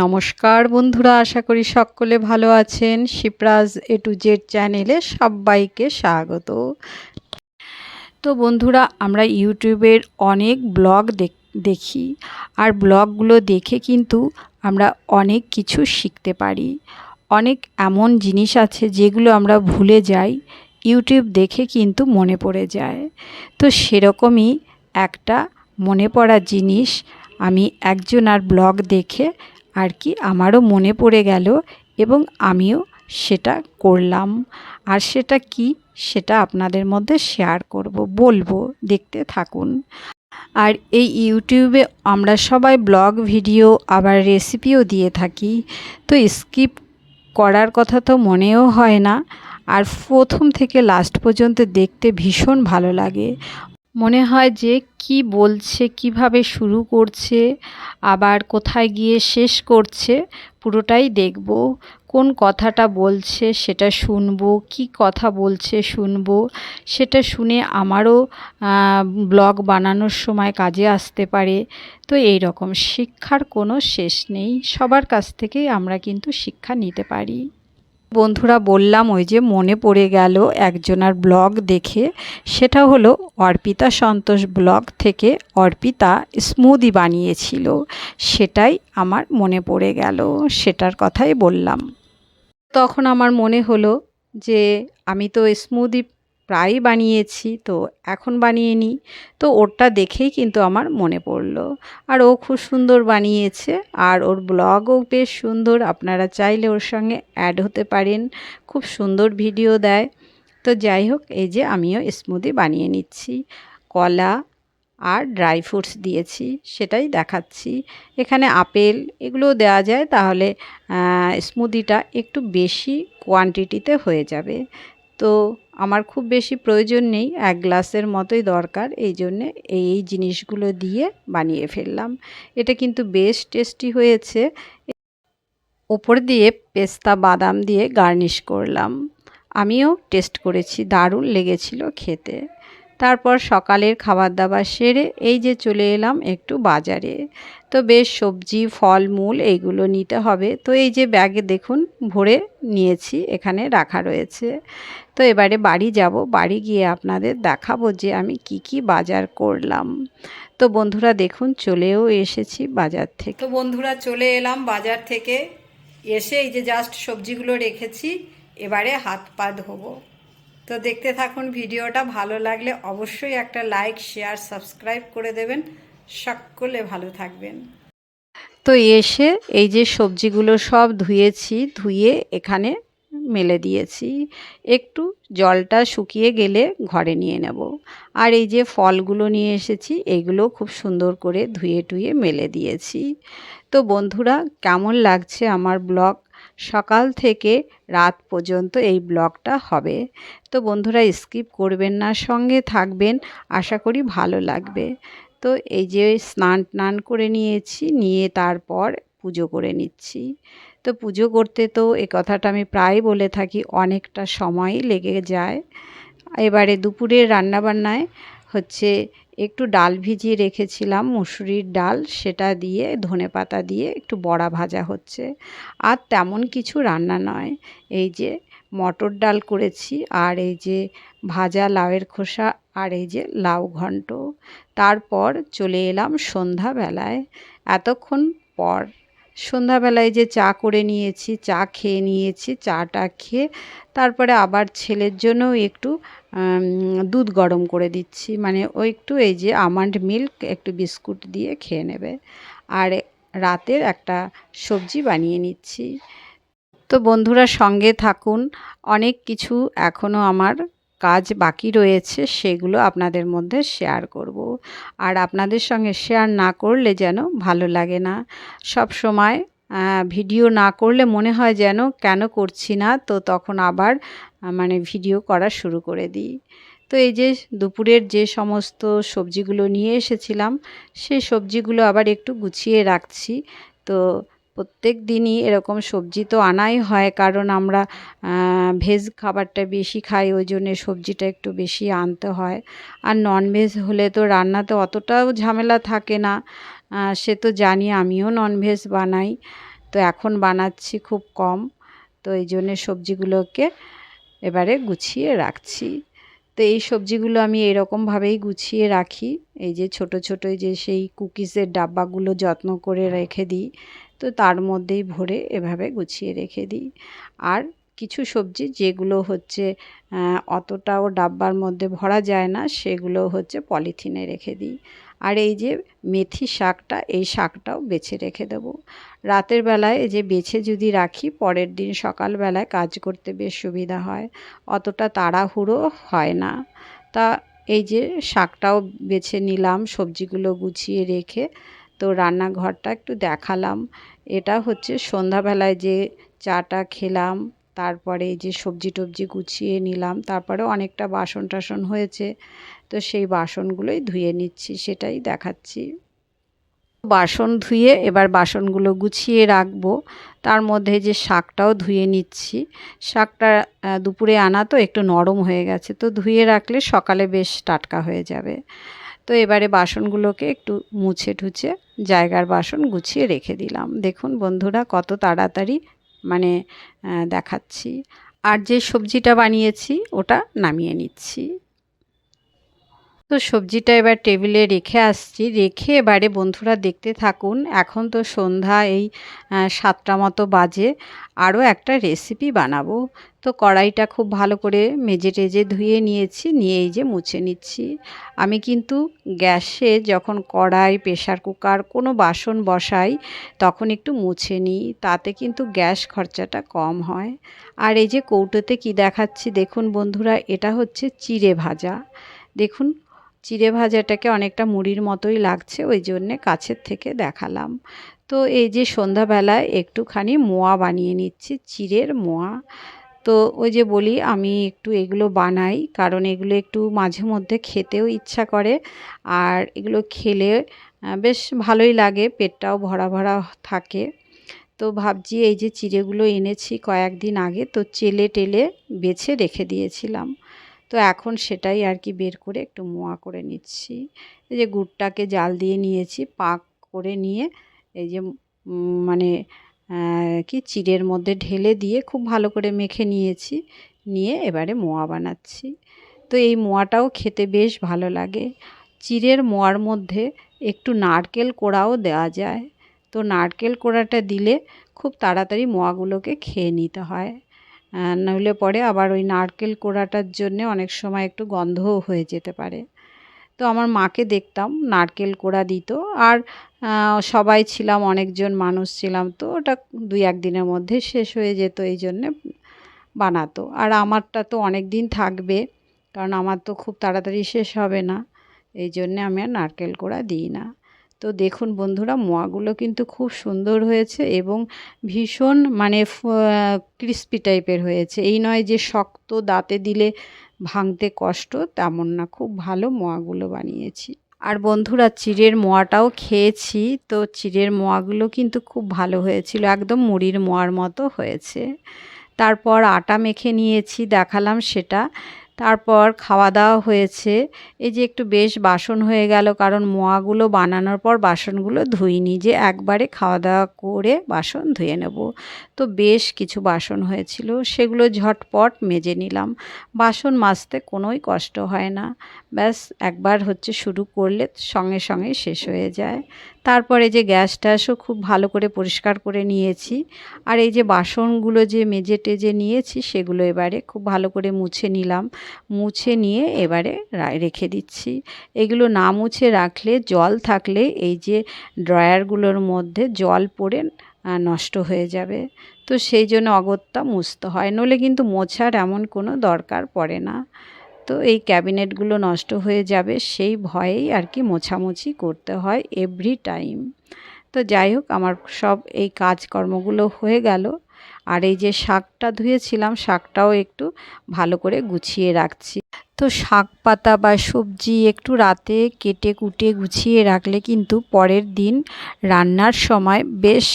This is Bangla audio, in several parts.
নমস্কার বন্ধুরা, আশা করি সকলে ভালো আছেন। শিপ্রাজ এ টু জেড চ্যানেলে সবাইকে স্বাগত। তো বন্ধুরা, আমরা ইউটিউবের অনেক ব্লগ দেখি আর ব্লগগুলো দেখে কিন্তু আমরা অনেক কিছু শিখতে পারি। অনেক এমন জিনিস আছে যেগুলো আমরা ভুলে যাই, ইউটিউব দেখে কিন্তু মনে পড়ে যায়। তো সেরকমই একটা মনে পড়া জিনিস আমি একজনার ব্লগ দেখে আর কি আমারও মনে পড়ে গেল এবং আমিও সেটা করলাম। আর সেটা কি সেটা আপনাদের মধ্যে শেয়ার করব, বলব, দেখতে থাকুন। আর এই ইউটিউবে আমরা সবাই ব্লগ ভিডিও আবার রেসিপিও দিয়ে থাকি, তো স্কিপ করার কথা তো মনেও হয় না। আর প্রথম থেকে লাস্ট পর্যন্ত দেখতে ভীষণ ভালো লাগে। মনে হয় যে কি বলছে, কীভাবে শুরু করছে, আবার কোথায় গিয়ে শেষ করছে, পুরোটাই দেখব। কোন কথাটা বলছে সেটা শুনব, কি কথা বলছে শুনব, সেটা শুনে আমারও ব্লগ বানানোর সময় কাজে আসতে পারে। তো এই রকম শিক্ষার কোনো শেষ নেই। সবার কাছ থেকেই আমরা কিন্তু শিক্ষা নিতে পারি। বন্ধুরা বললাম, ওই যে মনে পড়ে গেল একজনার ব্লগ দেখে। সেটা হলো অর্পিতা সন্তোষ ব্লগ থেকে অর্পিতা স্মুদি বানিয়েছিল। সেটাই আমার মনে পড়ে গেল, সেটার কথাই বললাম। তখন আমার মনে হলো যে, আমি তো স্মুদি প্রায়ই বানিয়েছি, তো এখন বানিয়ে নিই। তো ওরটা দেখেই কিন্তু আমার মনে পড়ল। আর ও খুব সুন্দর বানিয়েছে, আর ওর ব্লগও বেশ সুন্দর। আপনারা চাইলে ওর সঙ্গে অ্যাড হতে পারেন, খুব সুন্দর ভিডিও দেয়। তো যাই হোক, এই যে আমিও স্মুদি বানিয়ে নিচ্ছি। কলা আর ড্রাই ফ্রুটস দিয়েছি, সেটাই দেখাচ্ছি। এখানে আপেল এগুলোও দেওয়া যায়, তাহলে স্মুদিটা একটু বেশি কোয়ান্টিটিতে হয়ে যাবে। তো আমার খুব বেশি প্রয়োজন নেই, এক গ্লাসের মতোই দরকার, এই জন্যে এই জিনিসগুলো দিয়ে বানিয়ে ফেললাম। এটা কিন্তু বেশ টেস্টি হয়েছে। ওপর দিয়ে পেস্তা বাদাম দিয়ে গার্নিশ করলাম। আমিও টেস্ট করেছি, দারুণ লেগেছিল খেতে। তারপর সকালের খাবার দাবার সেরে এই যে চলে এলাম একটু বাজারে। তো বেশ সবজি ফল মূল এইগুলো নিতে হবে। তো এই যে ব্যাগে দেখুন, ভরে নিয়েছি, এখানে রাখা রয়েছে। তো এবারে বাড়ি যাব। বাড়ি গিয়ে আপনাদের দেখাবো যে আমি কি কি বাজার করলাম। তো বন্ধুরা দেখুন, চলেও এসেছি বাজার থেকে। তো বন্ধুরা চলে এলাম বাজার থেকে। এসে এই যে জাস্ট সবজিগুলো রেখেছি। এবারে হাত পা ধোবো। তো দেখতে থাকুন, ভিডিওটা ভালো লাগলে অবশ্যই একটা লাইক শেয়ার সাবস্ক্রাইব করে দেবেন। সকলে ভালো থাকবেন। তো এসে এই যে সবজিগুলো সব ধুয়েছি, ধুয়ে এখানে মেলে দিয়েছি। একটু জলটা শুকিয়ে গেলে ঘরে নিয়ে নেব। আর এই যে ফলগুলো নিয়ে এসেছি এইগুলো খুব সুন্দর করে ধুয়ে টুয়ে মেলে দিয়েছি। তো বন্ধুরা, কেমন লাগছে আমার ব্লগ? সকাল থেকে রাত পর্যন্ত এই ব্লগটা হবে। তো বন্ধুরা, স্কিপ করবেন না, সঙ্গে থাকবেন, আশা করি ভালো লাগবে। তো এই যে স্নান টান করে নিয়েছি, নিয়ে তারপর পুজো করে নিচ্ছি। তো পুজো করতে তো এ কথাটা আমি প্রায় বলে থাকি, অনেকটা সময় লেগে যায়। এবারে দুপুরের রান্নাবান্নায় হচ্ছে একটু ডাল ভিজিয়ে রেখেছিলাম, মুসুরির ডাল, সেটা দিয়ে, ধনে পাতা দিয়ে একটু বড়া ভাজা হচ্ছে। আর তেমন কিছু রান্না নয়। এই যে মটর ডাল করেছি, আর এই যে ভাজা লাউয়ের খোসা, আর এই যে লাউ ঘন্ট। তারপর চলে এলাম সন্ধ্যাবেলায়। এতক্ষণ পর সন্ধ্যাবেলায় যে চা করে নিয়েছি, চা খেয়ে নিয়েছি, চাটা খেয়ে তারপরে আবার ছেলের জন্যও একটু দুধ গরম করে দিচ্ছি। মানে ও একটু এই যে আমন্ড মিল্ক একটু বিস্কুট দিয়ে খেয়ে নেবে। আর রাতের একটা সবজি বানিয়ে নিচ্ছি। তো বন্ধুরা সঙ্গে থাকুন। অনেক কিছু এখনও আমার কাজ বাকি রয়েছে, সেগুলো আপনাদের মধ্যে শেয়ার করব। আর আপনাদের সঙ্গে শেয়ার না করলে যেন ভালো লাগে না। সব সময় ভিডিও না করলে মনে হয় যেন কেন করছি না, তো তখন আবার মানে ভিডিও করা শুরু করে দিই। তো এই যে দুপুরের যে সমস্ত সবজিগুলো নিয়ে এসেছিলাম, সেই সবজিগুলো আবার একটু গুছিয়ে রাখছি। তো প্রত্যেক দিনই এরকম সবজি তো আনাই হয়, কারণ আমরা ভেজ খাবারটা বেশি খাই, ওই জন্যে সবজিটা একটু বেশি আনতে হয়। আর ননভেজ হলে তো রান্নাতে অতটাও ঝামেলা থাকে না। সে তো জানি আমিও ননভেজ বানাই, তো এখন বানাচ্ছি খুব কম, তো এই জন্যে সবজিগুলোকে এবারে গুছিয়ে রাখছি। তো এই সবজিগুলো আমি এরকমভাবেই গুছিয়ে রাখি, এই যে ছোট ছোট যে সেই কুকিজের ডাব্বাগুলো যত্ন করে রেখে দিই। তো তার মধ্যেই ভরে এভাবে গুছিয়ে রেখে দিই। আর কিছু সবজি যেগুলো হচ্ছে অতটাও ডাব্বার মধ্যে ভরা যায় না, সেগুলো হচ্ছে পলিথিনে রেখে দিই। আর এই যে মেথি শাকটা, এই শাকটাও বেছে রেখে দেবো। রাতের বেলায় যে বেছে যদি রাখি, পরের দিন সকালবেলায় কাজ করতে বেশ সুবিধা হয়। অতটা তাড়াহুড়ো হয় না। তা এই যে শাকটাও বেছে নিলাম, সবজিগুলো গুছিয়ে রেখে তো রান্নাঘরটা একটু দেখালাম। এটা হচ্ছে সন্ধ্যাবেলায় যে চাটা খেলাম, তারপরে যে সবজি টবজি গুছিয়ে নিলাম, তারপরে অনেকটা বাসন টাসন হয়েছে, তো সেই বাসনগুলোই ধুয়ে নিচ্ছি, সেটাই দেখাচ্ছি। বাসন ধুয়ে এবার বাসনগুলো গুছিয়ে রাখব, তার মধ্যে যে শাকটাও ধুয়ে নিচ্ছি। শাকটা দুপুরে আনা তো একটু নরম হয়ে গেছে, তো ধুয়ে রাখলে সকালে বেশ টাটকা হয়ে যাবে। তো এবারে বাসনগুলোকে একটু মুছে ঠুছে জায়গার বাসন গুছিয়ে রেখে দিলাম। দেখুন বন্ধুরা কত তাড়াতাড়ি মানে দেখাচ্ছি। আর যে সবজিটা বানিয়েছি ওটা নামিয়ে নিচ্ছি। তো সবজিটা এবার টেবিলে রেখে আসছি। রেখে এবারে বন্ধুরা দেখতে থাকুন, এখন তো সন্ধ্যা, এই সাতটা মতো বাজে। আরও একটা রেসিপি বানাবো। তো কড়াইটা খুব ভালো করে মেজে টেজে ধুয়ে নিয়েছি, নিয়ে এই যে মুছে নিচ্ছি। আমি কিন্তু গ্যাসে যখন কড়াই প্রেশার কুকার, কোনো বাসন বসাই, তখন একটু মুছে নিই। তাতে কিন্তু গ্যাস খরচাটা কম হয়। আর এই যে কৌটোতে কি দেখাচ্ছি, দেখুন বন্ধুরা, এটা হচ্ছে চিড়ে ভাজা। দেখুন চিড়ে ভাজাটাকে অনেকটা মুড়ির মতোই লাগছে, ওই জন্যে কাছের থেকে দেখালাম। তো এই যে সন্ধ্যাবেলায় একটুখানি মোয়া বানিয়ে নিচ্ছি, চিড়ের মোয়া। তো ওই যে বলি, আমি একটু এগুলো বানাই, কারণ এগুলো একটু মাঝে মধ্যে খেতেও ইচ্ছা করে, আর এগুলো খেলে বেশ ভালোই লাগে, পেটটাও ভরা ভরা থাকে। তো ভাবছি এই যে চিড়েগুলো এনেছি কয়েকদিন আগে, তো চেলে টেলে বেছে রেখে দিয়েছিলাম। তো এখন সেটাই আর কি বের করে একটু মোয়া করে নিচ্ছি। এই যে গুড়টাকে জাল দিয়ে নিয়েছি, পাক করে নিয়ে এই যে মানে কি চিড়ের মধ্যে ঢেলে দিয়ে খুব ভালো করে মেখে নিয়েছি, নিয়ে এবারে মোয়া বানাচ্ছি। তো এই মোয়াটাও খেতে বেশ ভালো লাগে। চিড়ের মোয়ার মধ্যে একটু নারকেল কোড়াও দেওয়া যায়। তো নারকেল কোড়াটা দিলে খুব তাড়াতাড়ি মোয়াগুলোকে খেয়ে নিতে হয়। নইলে পরে আবার ওই নারকেল কোড়াটার জন্যে অনেক সময় একটু গন্ধও হয়ে যেতে পারে। তো আমার মাকে দেখতাম, নারকেল কোড়া দিত। আর সবাই ছিলাম, অনেকজন মানুষ ছিলাম, তো ওটা দুই এক দিনের মধ্যে শেষ হয়ে যেত, এই জন্যে বানাতো। আর আমারটা তো অনেক দিন থাকবে, কারণ আমার তো খুব তাড়াতাড়ি শেষ হবে না, এই জন্যে আমি আর নারকেল কোড়া দিই না। তো দেখুন বন্ধুরা, মোয়াগুলো কিন্তু খুব সুন্দর হয়েছে এবং ভীষণ মানে ক্রিস্পি টাইপের হয়েছে। এই নয় যে শক্ত দাঁতে দিলে ভাঙতে কষ্ট, তেমন না। খুব ভালো মোয়াগুলো বানিয়েছি। আর বন্ধুরা, চিড়ের মোয়াটাও খেয়েছি, তো চিড়ের মোয়াগুলো কিন্তু খুব ভালো হয়েছিল, একদম মুড়ির মোয়ার মতো হয়েছে। তারপর আটা মেখে নিয়েছি, দেখালাম সেটা। তারপর খাওয়া দাওয়া হয়েছে। এই যে একটু বেশ বাসন হয়ে গেল, কারণ মোয়াগুলো বানানোর পর বাসনগুলো ধুইনি যে একবারে খাওয়া দাওয়া করে বাসন ধুয়ে নেব। তো বেশ কিছু বাসন হয়েছিল, সেগুলো ঝটপট মেজে নিলাম। বাসন মাজতে কোনোই কষ্ট হয় না। ব্যাস, একবার হচ্ছে শুরু করলে সঙ্গে সঙ্গে শেষ হয়ে যায়। তারপরে যে গ্যাস ট্যাসও খুব ভালো করে পরিষ্কার করে নিয়েছি। আর এই যে বাসনগুলো যে মেজে টেজে নিয়েছি, সেগুলো এবারে খুব ভালো করে মুছে নিলাম। মুছে নিয়ে এবারে রেখে দিচ্ছি। এগুলো না মুছে রাখলে, জল থাকলে এই যে ড্রয়ারগুলোর মধ্যে জল পড়ে নষ্ট হয়ে যাবে। তো সেই জন্য অগত্যা মুছতে হয়। নলে কিন্তু মোছার এমন কোনো দরকার পড়ে না। তো এই ক্যাবিনেটগুলো নষ্ট হয়ে যাবে, সেই ভয়েই আর কি মোছামুছি করতে হয় এভরি টাইম তো যাই হোক, আমার সব এই কাজকর্মগুলো হয়ে গেল। আর এই যে শাকটা ধুয়েছিলাম, শাকটাও একটু ভালো করে গুছিয়ে রাখছি। তো শাক পাতা বা সবজি একটু রাতে কেটে কুটে গুছিয়ে রাখলে কিন্তু পরের দিন রান্নার সময় বেশ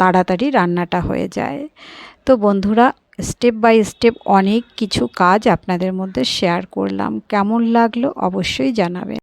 তাড়াতাড়ি রান্নাটা হয়ে যায়। তো বন্ধুরা স্টেপ বাই স্টেপ অনেক কিছু কাজ আপনাদের মধ্যে শেয়ার করলাম। কেমন লাগল অবশ্যই জানাবেন।